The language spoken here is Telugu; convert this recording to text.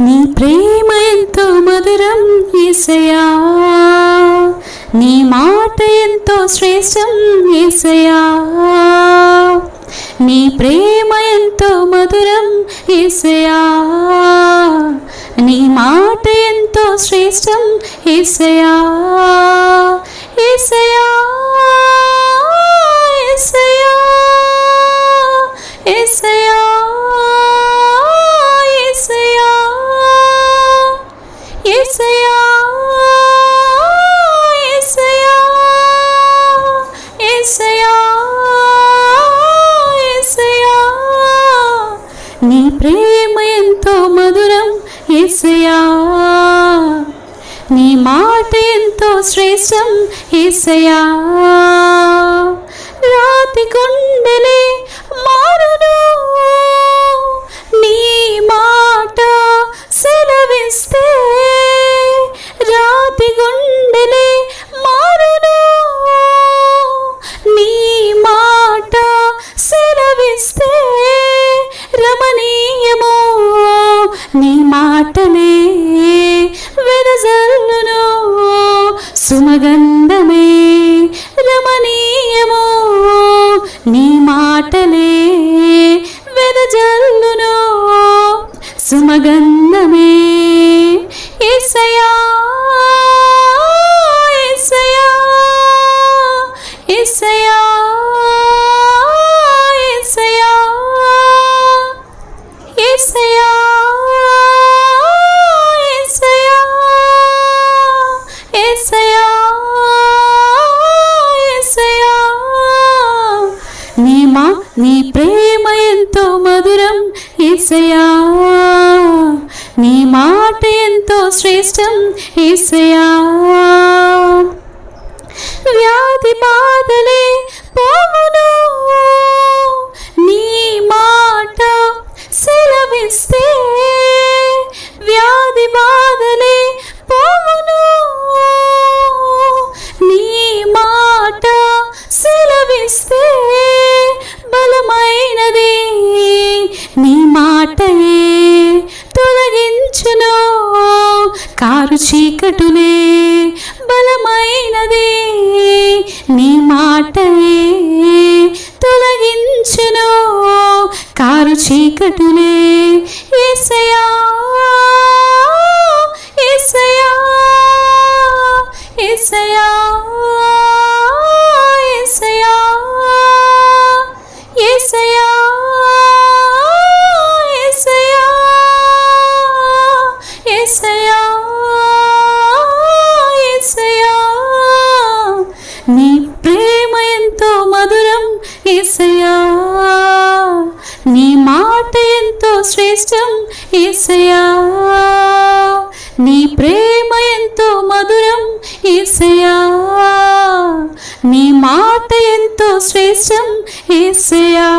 నీ ప్రేమ ఎంతో మధురం ఏసయా నీ మాట ఎంతో శ్రేష్టం ఏసయా నీ ప్రేమ ఎంతో మధురం ఏసయా నీ మాట ఎంతో శ్రేష్టం ఏసయా ఏసయా ఏసయా ఏసయా ఏసయా ఏసయా నీ ప్రేమ ఎంతో మధురం ఏసయా నీ మాట ఎంతో శ్రేష్టం ఏసయా రాతి కొండలే సుమగంధమే రమణీయమో నీ మాటలే వెదజల్లును. సుమగంధమే ఎసయా ఎసయా ఎసయా ఎసయా ఎసయా ఎంతో మధురం ఏసయా నీ మాట ఎంతో శ్రేష్టం ఏసయా వ్యాధి బాధలే పోవును కారు బలమైనదే. బలమైనది నీ మాటయే తొలగించును. కారు చీకటులే ఏసయా ఏసయా నీ ప్రేమ ఎంతో మధురం ఏసయా నీ మాట ఎంతో శ్రేష్టం ఏసయా